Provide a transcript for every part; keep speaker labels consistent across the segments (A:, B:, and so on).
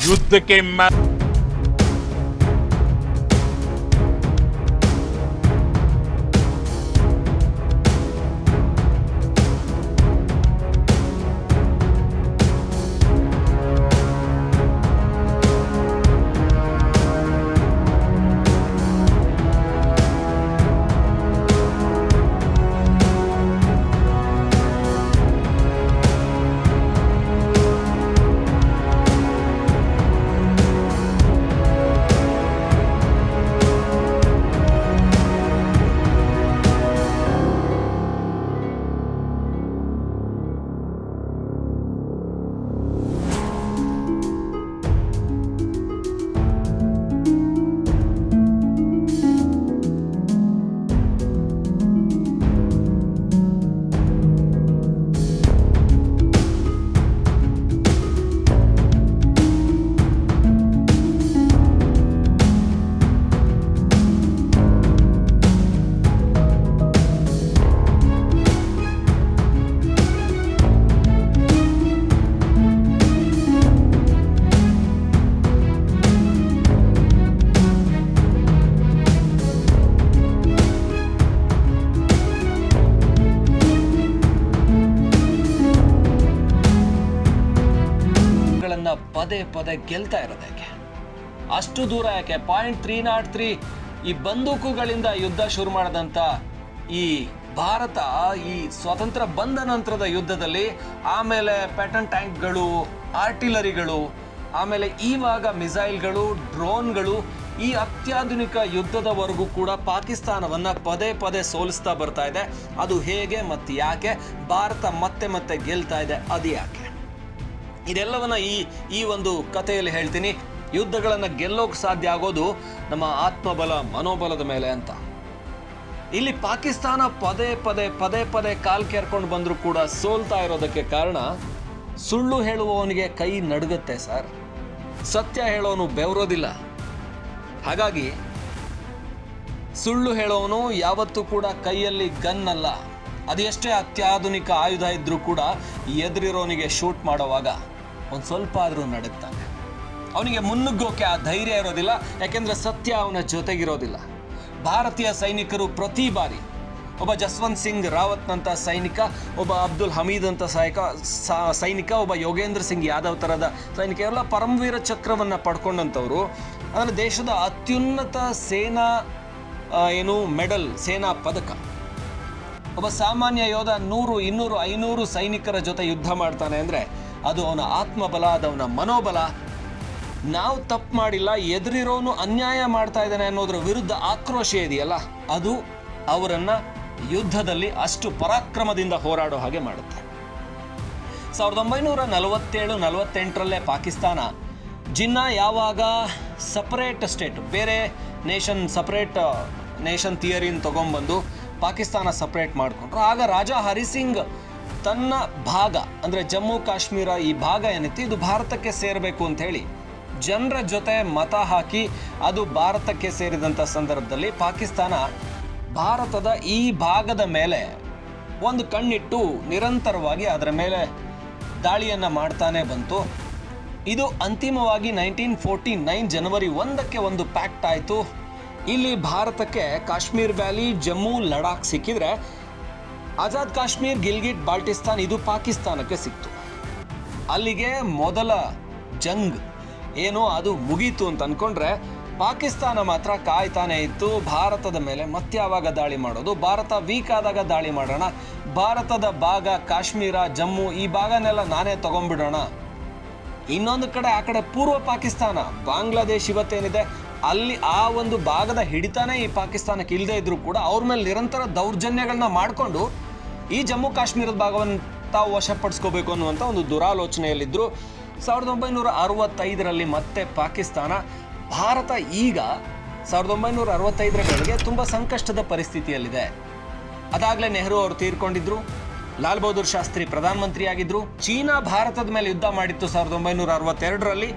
A: júdica a
B: queimar. ಪದೇ ಪದೇ ಗೆಲ್ತಾ ಇರೋದು ಯಾಕೆ? ಅಷ್ಟು ದೂರ ಯಾಕೆ? ಪಾಯಿಂಟ್ ತ್ರೀ ನಾಟ್ ತ್ರೀ ಈ ಬಂದೂಕುಗಳಿಂದ ಯುದ್ಧ ಶುರು ಮಾಡಿದಂಥ ಈ ಭಾರತ, ಈ ಸ್ವಾತಂತ್ರ್ಯ ಬಂದ ನಂತರದ ಯುದ್ಧದಲ್ಲಿ ಆಮೇಲೆ ಪ್ಯಾಟರ್ನ್ ಟ್ಯಾಂಕ್ಗಳು ಆರ್ಟಿಲರಿಗಳು ಆಮೇಲೆ ಈವಾಗ ಮಿಸೈಲ್ಗಳು ಡ್ರೋನ್ಗಳು ಈ ಅತ್ಯಾಧುನಿಕ ಯುದ್ಧದವರೆಗೂ ಕೂಡ ಪಾಕಿಸ್ತಾನವನ್ನ ಪದೇ ಪದೇ ಸೋಲಿಸ್ತಾ ಬರ್ತಾ ಇದೆ. ಅದು ಹೇಗೆ ಮತ್ತೆ ಯಾಕೆ? ಭಾರತ ಮತ್ತೆ ಮತ್ತೆ ಗೆಲ್ತಾ ಇದೆ. ಅದು ಯಾಕೆ ಇದೆಲ್ಲವನ್ನ ಈ ಈ ಒಂದು ಕಥೆಯಲ್ಲಿ ಹೇಳ್ತೀನಿ. ಯುದ್ಧಗಳನ್ನು ಗೆಲ್ಲೋಕೆ ಸಾಧ್ಯ ಆಗೋದು ನಮ್ಮ ಆತ್ಮಬಲ, ಮನೋಬಲದ ಮೇಲೆ ಅಂತ. ಇಲ್ಲಿ ಪಾಕಿಸ್ತಾನ ಪದೇ ಪದೇ ಪದೇ ಪದೇ ಕಾಲ್ ಕೆರ್ಕೊಂಡು ಬಂದರೂ ಕೂಡ ಸೋಲ್ತಾ ಇರೋದಕ್ಕೆ ಕಾರಣ ಸುಳ್ಳು ಹೇಳುವವನಿಗೆ ಕೈ ನಡುಗುತ್ತೆ ಸರ್. ಸತ್ಯ ಹೇಳೋನು ಬೆವರೋದಿಲ್ಲ. ಹಾಗಾಗಿ ಸುಳ್ಳು ಹೇಳೋನು ಯಾವತ್ತೂ ಕೂಡ ಕೈಯಲ್ಲಿ ಗನ್ ಅಲ್ಲ. ಅದೆಷ್ಟೇ ಅತ್ಯಾಧುನಿಕ ಆಯುಧ ಇದ್ರೂ ಕೂಡ ಎದುರಿರೋನಿಗೆ ಶೂಟ್ ಮಾಡುವಾಗ ಒಂದು ಸ್ವಲ್ಪ ಆದರೂ ನಡುಗ್ತಾನೆ. ಅವನಿಗೆ ಮುನ್ನುಗ್ಗೋಕೆ ಆ ಧೈರ್ಯ ಇರೋದಿಲ್ಲ, ಯಾಕೆಂದರೆ ಸತ್ಯ ಅವನ ಜೊತೆಗಿರೋದಿಲ್ಲ. ಭಾರತೀಯ ಸೈನಿಕರು ಪ್ರತಿ ಬಾರಿ ಒಬ್ಬ ಜಸ್ವಂತ್ ಸಿಂಗ್ ರಾವತ್ನಂಥ ಸೈನಿಕ, ಒಬ್ಬ ಅಬ್ದುಲ್ ಹಮೀದ್ ಅಂತ ಸಹಾಯಕ ಸೈನಿಕ, ಒಬ್ಬ ಯೋಗೇಂದ್ರ ಸಿಂಗ್ ಯಾದವ್ ಥರದ ಸೈನಿಕ ಎಲ್ಲ ಪರಮವೀರ ಚಕ್ರವನ್ನು ಪಡ್ಕೊಂಡಂಥವ್ರು ಅಂದರೆ ದೇಶದ ಅತ್ಯುನ್ನತ ಸೇನಾ ಏನು, ಮೆಡಲ್, ಸೇನಾ ಪದಕ. ಒಬ್ಬ ಸಾಮಾನ್ಯ ಯೋಧ ನೂರು, ಇನ್ನೂರು, ಐನೂರು ಸೈನಿಕರ ಜೊತೆ ಯುದ್ಧ ಮಾಡ್ತಾನೆ ಅಂದರೆ ಅದು ಅವನ ಆತ್ಮಬಲ, ಅದು ಅವನ ಮನೋಬಲ. ನಾವು ತಪ್ಪು ಮಾಡಿಲ್ಲ, ಎದುರಿರೋನು ಅನ್ಯಾಯ ಮಾಡ್ತಾ ಇದ್ದಾನೆ ಅನ್ನೋದ್ರ ವಿರುದ್ಧ ಆಕ್ರೋಶ ಇದೆಯಲ್ಲ, ಅದು ಅವರನ್ನು ಯುದ್ಧದಲ್ಲಿ ಅಷ್ಟು ಪರಾಕ್ರಮದಿಂದ ಹೋರಾಡೋ ಹಾಗೆ ಮಾಡುತ್ತೆ. ಸಾವಿರದ ಒಂಬೈನೂರ ನಲವತ್ತೇಳು, ನಲವತ್ತೆಂಟರಲ್ಲೇ ಪಾಕಿಸ್ತಾನ ಜಿನ್ನಾ ಯಾವಾಗ ಸಪರೇಟ್ ಸ್ಟೇಟ್ ಬೇರೆ ನೇಷನ್ ಸಪರೇಟ್ ನೇಷನ್ ಥಿಯರಿನ ತೊಗೊಂಬಂದು ಪಾಕಿಸ್ತಾನ ಸಪ್ರೇಟ್ ಮಾಡಿಕೊಂಡ್ರು. ಆಗ ರಾಜಾ ಹರಿಸಿಂಗ್ ತನ್ನ ಭಾಗ, ಅಂದರೆ ಜಮ್ಮು ಕಾಶ್ಮೀರ ಈ ಭಾಗ ಏನೈತಿ, ಇದು ಭಾರತಕ್ಕೆ ಸೇರಬೇಕು ಅಂತ ಹೇಳಿ ಜನರ ಜೊತೆ ಮತ ಹಾಕಿ ಅದು ಭಾರತಕ್ಕೆ ಸೇರಿದಂಥ ಸಂದರ್ಭದಲ್ಲಿ ಪಾಕಿಸ್ತಾನ ಭಾರತದ ಈ ಭಾಗದ ಮೇಲೆ ಒಂದು ಕಣ್ಣಿಟ್ಟು ನಿರಂತರವಾಗಿ ಅದರ ಮೇಲೆ ದಾಳಿಯನ್ನು ಮಾಡ್ತಾನೆ ಬಂತು. ಇದು ಅಂತಿಮವಾಗಿ ನೈನ್ಟೀನ್ ಫೋರ್ಟಿ ನೈನ್ ಜನವರಿ ಒಂದಕ್ಕೆ ಒಂದು ಪ್ಯಾಕ್ಟ್ ಆಯಿತು. ಇಲ್ಲಿ ಭಾರತಕ್ಕೆ ಕಾಶ್ಮೀರ್ ವ್ಯಾಲಿ, ಜಮ್ಮು, ಲಡಾಖ್ ಸಿಕ್ಕಿದ್ರೆ ಆಜಾದ್ ಕಾಶ್ಮೀರ್, ಗಿಲ್ಗಿಟ್, ಬಾಲ್ಟಿಸ್ತಾನ್ ಇದು ಪಾಕಿಸ್ತಾನಕ್ಕೆ ಸಿಕ್ತು. ಅಲ್ಲಿಗೆ ಮೊದಲ ಜಂಗ್. ಏನು ಅದು ಮುಗೀತು ಅಂತ ಅನ್ಕೊಂಡ್ರೆ ಪಾಕಿಸ್ತಾನ ಮಾತ್ರ ಕಾಯ್ತಾನೆ ಇತ್ತು. ಭಾರತದ ಮೇಲೆ ಮತ್ತೆ ಯಾವಾಗ ದಾಳಿ ಮಾಡೋದು? ಭಾರತ ವೀಕ್ ಆದಾಗ ದಾಳಿ ಮಾಡೋಣ. ಭಾರತದ ಭಾಗ ಕಾಶ್ಮೀರ, ಜಮ್ಮು, ಈ ಭಾಗನೆಲ್ಲ ನಾನೇ ತಗೊಂಡ್ಬಿಡೋಣ. ಇನ್ನೊಂದು ಕಡೆ, ಆ ಕಡೆ ಪೂರ್ವ ಪಾಕಿಸ್ತಾನ. ಬಾಂಗ್ಲಾದೇಶ್ ಇವತ್ತೇನಿದೆ? ಅಲ್ಲಿ ಆ ಒಂದು ಭಾಗದ ಹಿಡಿತಾನೆ ಈ ಪಾಕಿಸ್ತಾನಕ್ಕೆ ಇಲ್ಲದೆ ಇದ್ರೂ ಕೂಡ ಅವ್ರ ಮೇಲೆ ನಿರಂತರ ದೌರ್ಜನ್ಯಗಳನ್ನ ಮಾಡಿಕೊಂಡು ಈ ಜಮ್ಮು ಕಾಶ್ಮೀರದ ಭಾಗವನ್ನು ತಾವು ವಶಪಡಿಸ್ಕೋಬೇಕು ಅನ್ನುವಂಥ ಒಂದು ದುರಾಲೋಚನೆಯಲ್ಲಿದ್ದರು ಸಾವಿರದ ಒಂಬೈನೂರ ಅರವತ್ತೈದರಲ್ಲಿ ಮತ್ತೆ ಪಾಕಿಸ್ತಾನ. ಭಾರತ ಈಗ ಸಾವಿರದ ಒಂಬೈನೂರ ಅರವತ್ತೈದರ ಗಳಿಗೆ ತುಂಬ ಸಂಕಷ್ಟದ ಪರಿಸ್ಥಿತಿಯಲ್ಲಿದೆ. ಅದಾಗಲೇ ನೆಹರು ಅವರು ತೀರ್ಕೊಂಡಿದ್ರು. ಲಾಲ್ ಬಹದ್ದೂರ್ ಶಾಸ್ತ್ರಿ ಪ್ರಧಾನಮಂತ್ರಿಯಾಗಿದ್ದರು ಚೀನಾ ಭಾರತದ ಮೇಲೆ ಯುದ್ಧ ಮಾಡಿತ್ತು ಸಾವಿರದ ಒಂಬೈನೂರ ಅರವತ್ತೆರಡರಲ್ಲಿ.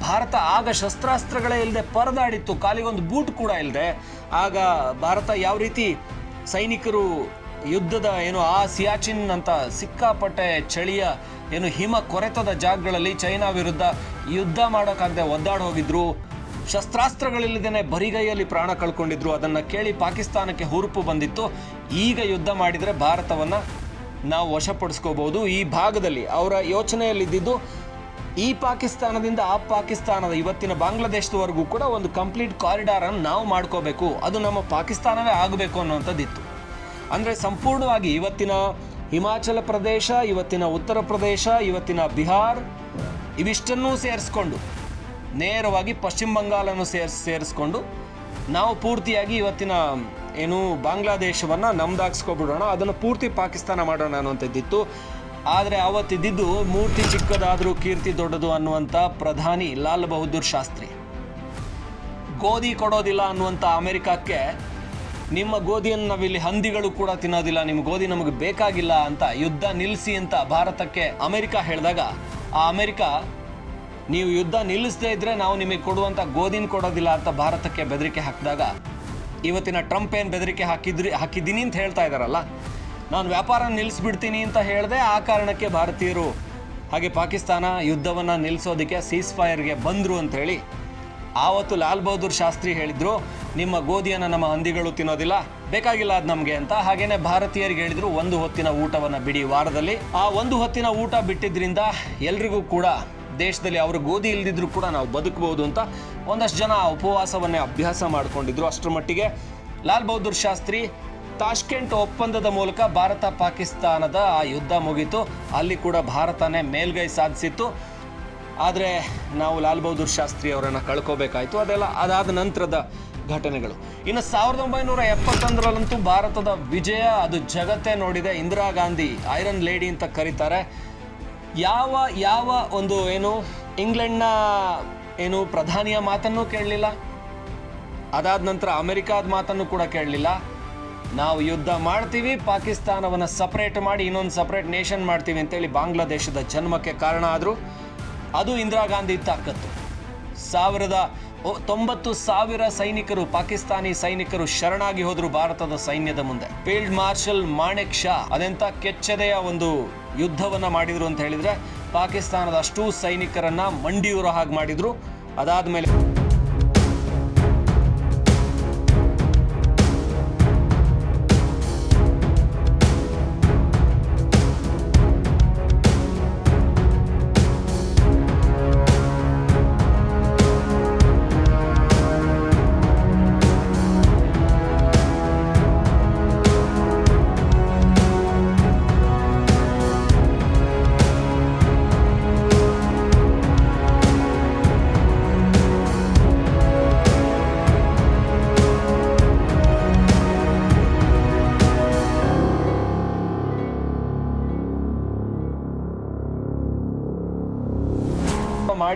B: ಭಾರತ ಆಗ ಶಸ್ತ್ರಾಸ್ತ್ರಗಳೇ ಇಲ್ಲದೆ ಪರದಾಡಿತ್ತು. ಕಾಲಿಗೊಂದು ಬೂಟ್ ಕೂಡ ಇಲ್ಲದೆ ಆಗ ಭಾರತ ಯಾವ ರೀತಿ ಸೈನಿಕರು ಯುದ್ಧದ ಏನು ಆ ಸಿಯಾಚಿನ್ ಅಂತ ಸಿಕ್ಕಾಪಟ್ಟೆ ಚಳಿಯ ಏನು ಹಿಮ ಕೊರೆತದ ಜಾಗಗಳಲ್ಲಿ ಚೈನಾ ವಿರುದ್ಧ ಯುದ್ಧ ಮಾಡೋಕ್ಕಾಗದೆ ಒದ್ದಾಡ ಹೋಗಿದ್ರು. ಶಸ್ತ್ರಾಸ್ತ್ರಗಳಿಲ್ಲದೇನೆ ಬರಿಗೈಯಲ್ಲಿ ಪ್ರಾಣ ಕಳ್ಕೊಂಡಿದ್ರು. ಅದನ್ನು ಕೇಳಿ ಪಾಕಿಸ್ತಾನಕ್ಕೆ ಹುರುಪು ಬಂದಿತ್ತು. ಈಗ ಯುದ್ಧ ಮಾಡಿದರೆ ಭಾರತವನ್ನು ನಾವು ವಶಪಡಿಸ್ಕೋಬಹುದು. ಈ ಭಾಗದಲ್ಲಿ ಅವರ ಯೋಚನೆಯಲ್ಲಿದ್ದಿದ್ದು ಈ ಪಾಕಿಸ್ತಾನದಿಂದ ಆ ಪಾಕಿಸ್ತಾನದ ಇವತ್ತಿನ ಬಾಂಗ್ಲಾದೇಶದವರೆಗೂ ಕೂಡ ಒಂದು ಕಂಪ್ಲೀಟ್ ಕಾರಿಡಾರ್ ಅನ್ನು ನಾವು ಮಾಡ್ಕೋಬೇಕು. ಅದು ನಮ್ಮ ಪಾಕಿಸ್ತಾನವೇ ಆಗಬೇಕು ಅನ್ನುವಂಥದ್ದಿತ್ತು. ಅಂದರೆ ಸಂಪೂರ್ಣವಾಗಿ ಇವತ್ತಿನ ಹಿಮಾಚಲ ಪ್ರದೇಶ, ಇವತ್ತಿನ ಉತ್ತರ ಪ್ರದೇಶ, ಇವತ್ತಿನ ಬಿಹಾರ್ ಇವಿಷ್ಟನ್ನೂ ಸೇರಿಸ್ಕೊಂಡು, ನೇರವಾಗಿ ಪಶ್ಚಿಮ ಬಂಗಾಲನ್ನು ಸೇರಿಸ್ ಸೇರಿಸ್ಕೊಂಡು ನಾವು ಪೂರ್ತಿಯಾಗಿ ಇವತ್ತಿನ ಏನು ಬಾಂಗ್ಲಾದೇಶವನ್ನು ನಮ್ದಾಗಿಸ್ಕೊಬಿಡೋಣ. ಅದನ್ನು ಪೂರ್ತಿ ಪಾಕಿಸ್ತಾನ ಮಾಡೋಣ ಅನ್ನುವಂಥದ್ದಿತ್ತು. ಆದರೆ ಅವತ್ತಿದ್ದಿದ್ದು ಮೂರ್ತಿ ಚಿಕ್ಕದಾದರೂ ಕೀರ್ತಿ ದೊಡ್ಡದು ಅನ್ನುವಂಥ ಪ್ರಧಾನಿ ಲಾಲ್ ಬಹದ್ದೂರ್ ಶಾಸ್ತ್ರಿ. ಗೋಧಿ ಕೊಡೋದಿಲ್ಲ ಅನ್ನುವಂಥ ಅಮೆರಿಕಕ್ಕೆ ನಿಮ್ಮ ಗೋಧಿಯನ್ನು ನಾವಿಲ್ಲಿ ಹಂದಿಗಳು ಕೂಡ ತಿನ್ನೋದಿಲ್ಲ, ನಿಮ್ಮ ಗೋಧಿ ನಮಗೆ ಬೇಕಾಗಿಲ್ಲ ಅಂತ ಯುದ್ಧ ನಿಲ್ಲಿಸಿ ಅಂತ ಭಾರತಕ್ಕೆ ಅಮೆರಿಕ ಹೇಳಿದಾಗ, ಆ ಅಮೆರಿಕ, ನೀವು ಯುದ್ಧ ನಿಲ್ಲಿಸದೇ ಇದ್ರೆ ನಾವು ನಿಮಗೆ ಕೊಡುವಂಥ ಗೋಧಿನ ಕೊಡೋದಿಲ್ಲ ಅಂತ ಭಾರತಕ್ಕೆ ಬೆದರಿಕೆ ಹಾಕಿದಾಗ, ಇವತ್ತಿನ ಟ್ರಂಪ್ ಏನು ಬೆದರಿಕೆ ಹಾಕಿದ್ರಿ ಹಾಕಿದ್ದೀನಿ ಅಂತ ಹೇಳ್ತಾ ಇದ್ದಾರಲ್ಲ ನಾನು ವ್ಯಾಪಾರ ನಿಲ್ಲಿಸ್ಬಿಡ್ತೀನಿ ಅಂತ ಹೇಳಿದೆ ಆ ಕಾರಣಕ್ಕೆ ಭಾರತೀಯರು ಹಾಗೆ ಪಾಕಿಸ್ತಾನ ಯುದ್ಧವನ್ನು ನಿಲ್ಲಿಸೋದಕ್ಕೆ ಸೀಸ್ ಫೈರ್ಗೆ ಬಂದರು ಅಂತ ಹೇಳಿ ಆವತ್ತು ಲಾಲ್ ಬಹದ್ದೂರ್ ಶಾಸ್ತ್ರಿ ಹೇಳಿದರು, ನಿಮ್ಮ ಗೋಧಿಯನ್ನು ನಮ್ಮ ಹಂದಿಗಳು ತಿನ್ನೋದಿಲ್ಲ, ಬೇಕಾಗಿಲ್ಲ ಅದು ನಮಗೆ ಅಂತ. ಹಾಗೆಯೇ ಭಾರತೀಯರಿಗೆ ಹೇಳಿದರು, ಒಂದು ಹೊತ್ತಿನ ಊಟವನ್ನು ಬಿಡಿ ವಾರದಲ್ಲಿ ಆ ಒಂದು ಹೊತ್ತಿನ ಊಟ ಬಿಟ್ಟಿದ್ರಿಂದ ಎಲ್ರಿಗೂ ಕೂಡ, ದೇಶದಲ್ಲಿ ಅವರು ಗೋಧಿ ಇಲ್ದಿದ್ರು ಕೂಡ ನಾವು ಬದುಕಬಹುದು ಅಂತ ಒಂದಷ್ಟು ಜನ ಉಪವಾಸವನ್ನೇ ಅಭ್ಯಾಸ ಮಾಡಿಕೊಂಡಿದ್ರು ಅಷ್ಟರ ಮಟ್ಟಿಗೆ. ಲಾಲ್ ಬಹದ್ದೂರ್ ಶಾಸ್ತ್ರಿ ತಾಷ್ಕೆಂಟ್ ಒಪ್ಪಂದದ ಮೂಲಕ ಭಾರತ ಪಾಕಿಸ್ತಾನದ ಆ ಯುದ್ಧ ಮುಗೀತು. ಅಲ್ಲಿ ಕೂಡ ಭಾರತನೇ ಮೇಲ್ಗೈ ಸಾಧಿಸಿತ್ತು. ಆದರೆ ನಾವು ಲಾಲ್ ಬಹದ್ದೂರ್ ಶಾಸ್ತ್ರಿ ಅವರನ್ನು ಕಳ್ಕೋಬೇಕಾಯಿತು. ಅದೆಲ್ಲ ಅದಾದ ನಂತರದ ಘಟನೆಗಳು. ಇನ್ನು ಸಾವಿರದ ಒಂಬೈನೂರ ಎಪ್ಪತ್ತೊಂದರಲ್ಲಂತೂ ಭಾರತದ ವಿಜಯ, ಅದು ಜಗತ್ತೇ ನೋಡಿದೆ. ಇಂದಿರಾ ಗಾಂಧಿ, ಐರನ್ ಲೇಡಿ ಅಂತ ಕರೀತಾರೆ. ಯಾವ ಯಾವ ಒಂದು ಏನು, ಇಂಗ್ಲೆಂಡ್ನ ಏನು ಪ್ರಧಾನಿಯ ಮಾತನ್ನು ಕೇಳಲಿಲ್ಲ. ಅದಾದ ನಂತರ ಅಮೆರಿಕಾದ ಮಾತನ್ನು ಕೂಡ ಕೇಳಲಿಲ್ಲ. ನಾವು ಯುದ್ಧ ಮಾಡ್ತೀವಿ, ಪಾಕಿಸ್ತಾನವನ್ನು ಸಪ್ರೇಟ್ ಮಾಡಿ ಇನ್ನೊಂದು ಸಪ್ರೇಟ್ ನೇಷನ್ ಮಾಡ್ತೀವಿ ಅಂತೇಳಿ ಬಾಂಗ್ಲಾದೇಶದ ಜನ್ಮಕ್ಕೆ ಕಾರಣ ಆದರೂ ಅದು ಇಂದಿರಾ ಗಾಂಧಿ ತಾಕತ್ತು ಸಾವಿರದ ತೊಂಬತ್ತು ಸಾವಿರ ಸೈನಿಕರು, ಪಾಕಿಸ್ತಾನಿ ಸೈನಿಕರು ಶರಣಾಗಿ ಹೋದರು ಭಾರತದ ಸೈನ್ಯದ ಮುಂದೆ. ಫೀಲ್ಡ್ ಮಾರ್ಷಲ್ ಮಾಣೆಕ್ ಶಾ ಅದೆಂತ ಕೆಚ್ಚದೆಯ ಒಂದು ಯುದ್ಧವನ್ನ ಮಾಡಿದ್ರು ಅಂತ ಹೇಳಿದ್ರೆ ಪಾಕಿಸ್ತಾನದ ಅಷ್ಟೂ ಸೈನಿಕರನ್ನ ಮಂಡಿಯೂರ ಹಾಗೆ ಮಾಡಿದ್ರು. ಅದಾದ್ಮೇಲೆ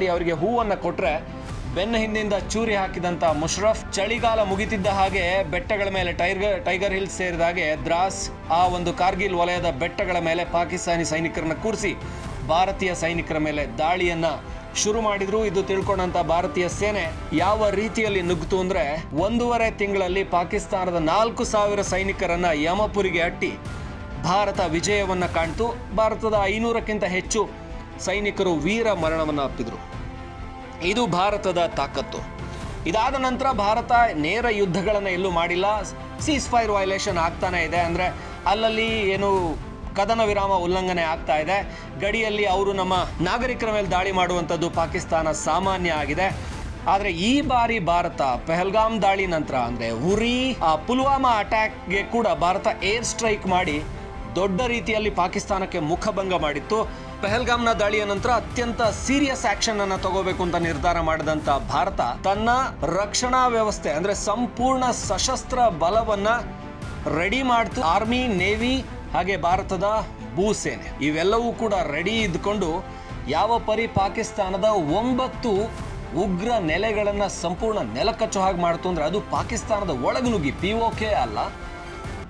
B: ಮಾಡಿ ಅವರಿಗೆ ಹೂವನ್ನು ಕೊಟ್ಟರೆ ಬೆನ್ನ ಹಿಂದಿಂದ ಚೂರಿ ಹಾಕಿದಂಥ ಮುಷ್ರಫ್ ಚಳಿಗಾಲ ಮುಗಿತಿದ್ದ ಹಾಗೆ ಬೆಟ್ಟಗಳ ಮೇಲೆ ಟೈಗರ್ ಟೈಗರ್ ಹಿಲ್ಸ್ ಸೇರಿದ ಹಾಗೆ ದ್ರಾಸ್ ಆ ಒಂದು ಕಾರ್ಗಿಲ್ ವಲಯದ ಬೆಟ್ಟಗಳ ಮೇಲೆ ಪಾಕಿಸ್ತಾನಿ ಸೈನಿಕರನ್ನ ಕೂರಿಸಿ ಭಾರತೀಯ ಸೈನಿಕರ ಮೇಲೆ ದಾಳಿಯನ್ನು ಶುರು ಮಾಡಿದ್ರು. ಇದು ತಿಳ್ಕೊಂಡಂತ ಭಾರತೀಯ ಸೇನೆ ಯಾವ ರೀತಿಯಲ್ಲಿ ನುಗ್ಗಿತು ಅಂದ್ರೆ ಒಂದೂವರೆ ತಿಂಗಳಲ್ಲಿ ಪಾಕಿಸ್ತಾನದ ನಾಲ್ಕು ಸಾವಿರ ಸೈನಿಕರನ್ನ ಯಮಪುರಿಗೆ ಅಟ್ಟಿ ಭಾರತ ವಿಜಯವನ್ನ ಕಾಣ್ತು. ಭಾರತದ ಐನೂರಕ್ಕಿಂತ ಹೆಚ್ಚು ಸೈನಿಕರು ವೀರ ಮರಣವನ್ನು ಅಪ್ಪಿದ್ರು. ಇದು ಭಾರತದ ತಾಕತ್ತು. ಇದಾದ ನಂತರ ಭಾರತ ನೇರ ಯುದ್ಧಗಳನ್ನು ಎಲ್ಲೂ ಮಾಡಿಲ್ಲ. ಸೀಸ್ ಫೈರ್ ವೈಲೇಷನ್ ಆಗ್ತಾನೇ ಇದೆ ಅಂದರೆ ಅಲ್ಲಲ್ಲಿ ಏನು ಕದನ ವಿರಾಮ ಉಲ್ಲಂಘನೆ ಆಗ್ತಾ ಇದೆ. ಗಡಿಯಲ್ಲಿ ಅವರು ನಮ್ಮ ನಾಗರಿಕರ ಮೇಲೆ ದಾಳಿ ಮಾಡುವಂಥದ್ದು ಪಾಕಿಸ್ತಾನ ಸಾಮಾನ್ಯ ಆಗಿದೆ. ಆದರೆ ಈ ಬಾರಿ ಭಾರತ ಪೆಹಲ್ಗಾಮ್ ದಾಳಿ ನಂತರ ಅಂದರೆ ಉರಿ, ಆ ಪುಲ್ವಾಮಾ ಅಟ್ಯಾಕ್ಗೆ ಕೂಡ ಭಾರತ ಏರ್ ಸ್ಟ್ರೈಕ್ ಮಾಡಿ ದೊಡ್ಡ ರೀತಿಯಲ್ಲಿ ಪಾಕಿಸ್ತಾನಕ್ಕೆ ಮುಖಭಂಗ ಮಾಡಿತ್ತು. ಪೆಹಲ್ಗಾಮ್ನ ದಾಳಿಯ ನಂತರ ಅತ್ಯಂತ ಸೀರಿಯಸ್ ಆಕ್ಷನ್ ಅನ್ನ ತಗೋಬೇಕು ಅಂತ ನಿರ್ಧಾರ ಮಾಡಿದಂತ ಭಾರತ ತನ್ನ ರಕ್ಷಣಾ ವ್ಯವಸ್ಥೆ, ಅಂದ್ರೆ ಸಂಪೂರ್ಣ ಸಶಸ್ತ್ರ ಬಲವನ್ನ ರೆಡಿ ಮಾಡ್ತು ಆರ್ಮಿ ನೇವಿ ಹಾಗೆ ಭಾರತದ ಭೂಸೇನೆ ಇವೆಲ್ಲವೂ ಕೂಡ ರೆಡಿ ಇದ್ಕೊಂಡು ಯಾವ ಪರಿ ಪಾಕಿಸ್ತಾನದ ಒಂಬತ್ತು ಉಗ್ರ ನೆಲೆಗಳನ್ನು ಸಂಪೂರ್ಣ ನೆಲಕಚ್ಚು ಹಾಗೆ ಮಾಡ್ತು ಅಂದ್ರೆ ಅದು ಪಾಕಿಸ್ತಾನದ ಒಳಗೆ ನುಗ್ಗಿ ಪಿ ಅಲ್ಲ.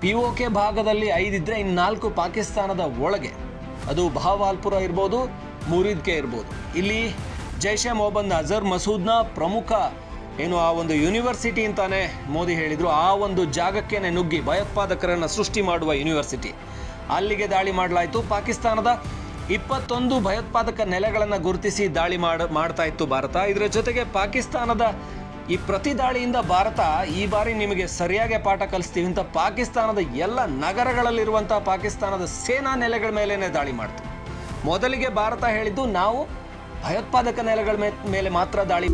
B: ಪಿ ಒ ಕೆ ಭಾಗದಲ್ಲಿ ಐದಿದ್ರೆ ಇನ್ನು ನಾಲ್ಕು ಪಾಕಿಸ್ತಾನದ ಒಳಗೆ. ಅದು ಬಹಾವಾಲ್ಪುರ ಇರ್ಬೋದು, ಮುರಿದ್ಕೆ ಇರ್ಬೋದು. ಇಲ್ಲಿ ಜೈಷೆ ಮೊಹಮ್ಮದ್ ಅಜರ್ ಮಸೂದ್ನ ಪ್ರಮುಖ ಏನು ಆ ಒಂದು ಯೂನಿವರ್ಸಿಟಿ ಅಂತಾನೆ ಮೋದಿ ಹೇಳಿದರು, ಆ ಒಂದು ಜಾಗಕ್ಕೇನೆ ನುಗ್ಗಿ ಭಯೋತ್ಪಾದಕರನ್ನ ಸೃಷ್ಟಿ ಮಾಡುವ ಯೂನಿವರ್ಸಿಟಿ. ಅಲ್ಲಿಗೆ ದಾಳಿ ಮಾಡಲಾಯಿತು. ಪಾಕಿಸ್ತಾನದ ಇಪ್ಪತ್ತೊಂದು ಭಯೋತ್ಪಾದಕ ನೆಲೆಗಳನ್ನು ಗುರುತಿಸಿ ದಾಳಿ ಮಾಡ, ಮಾಡ್ತಾ ಇತ್ತು ಭಾರತ. ಇದರ ಜೊತೆಗೆ ಪಾಕಿಸ್ತಾನದ ಈ ಪ್ರತಿ ದಾಳಿಯಿಂದ ಭಾರತ ಈ ಬಾರಿ ನಿಮಗೆ ಸರಿಯಾಗಿ ಪಾಠ ಕಲಿಸ್ತೀವಿ ಅಂತ ಪಾಕಿಸ್ತಾನದ ಎಲ್ಲ ನಗರಗಳಲ್ಲಿರುವಂತಹ ಪಾಕಿಸ್ತಾನದ ಸೇನಾ ನೆಲೆಗಳ ಮೇಲೇನೆ ದಾಳಿ ಮಾಡ್ತು. ಮೊದಲಿಗೆ ಭಾರತ ಹೇಳಿದ್ದು ನಾವು ಭಯೋತ್ಪಾದಕ ನೆಲೆಗಳ ಮೇಲೆ ಮಾತ್ರ ದಾಳಿ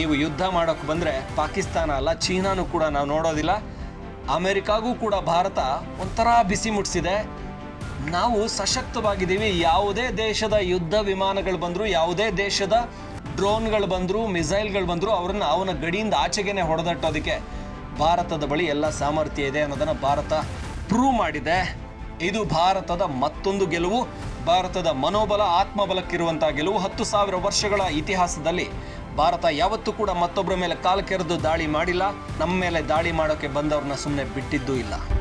B: ನೀವು ಯುದ್ಧ ಮಾಡೋಕ್ಕೆ ಬಂದರೆ ಪಾಕಿಸ್ತಾನ ಅಲ್ಲ, ಚೀನಾನು ಕೂಡ ನಾವು ನೋಡೋದಿಲ್ಲ. ಅಮೆರಿಕಾಗೂ ಕೂಡ ಭಾರತ ಒಂಥರ ಬಿಸಿ ಮುಟ್ಸಿದೆ. ನಾವು ಸಶಕ್ತವಾಗಿದ್ದೀವಿ. ಯಾವುದೇ ದೇಶದ ಯುದ್ಧ ವಿಮಾನಗಳು ಬಂದರೂ, ಯಾವುದೇ ದೇಶದ ಡ್ರೋನ್ಗಳು ಬಂದರೂ, ಮಿಸೈಲ್ಗಳು ಬಂದರೂ ಅವ್ರನ್ನ ಅವನ ಗಡಿಯಿಂದ ಆಚೆಗೆನೆ ಹೊಡೆದಟ್ಟೋದಕ್ಕೆ ಭಾರತದ ಬಳಿ ಎಲ್ಲ ಸಾಮರ್ಥ್ಯ ಇದೆ ಅನ್ನೋದನ್ನು ಭಾರತ ಪ್ರೂವ್ ಮಾಡಿದೆ. ಇದು ಭಾರತದ ಮತ್ತೊಂದು ಗೆಲುವು. ಭಾರತದ ಮನೋಬಲ ಆತ್ಮಬಲಕ್ಕಿರುವಂಥ ಗೆಲುವು. ಹತ್ತು ಸಾವಿರ ವರ್ಷಗಳ ಇತಿಹಾಸದಲ್ಲಿ ಭಾರತ ಯಾವತ್ತೂ ಕೂಡ ಮತ್ತೊಬ್ಬರ ಮೇಲೆ ಕಾಲು ಕೆರೆದು ದಾಳಿ ಮಾಡಿಲ್ಲ. ನಮ್ಮ ಮೇಲೆ ದಾಳಿ ಮಾಡೋಕ್ಕೆ ಬಂದವ್ರನ್ನ ಸುಮ್ಮನೆ ಬಿಟ್ಟಿದ್ದೂ ಇಲ್ಲ.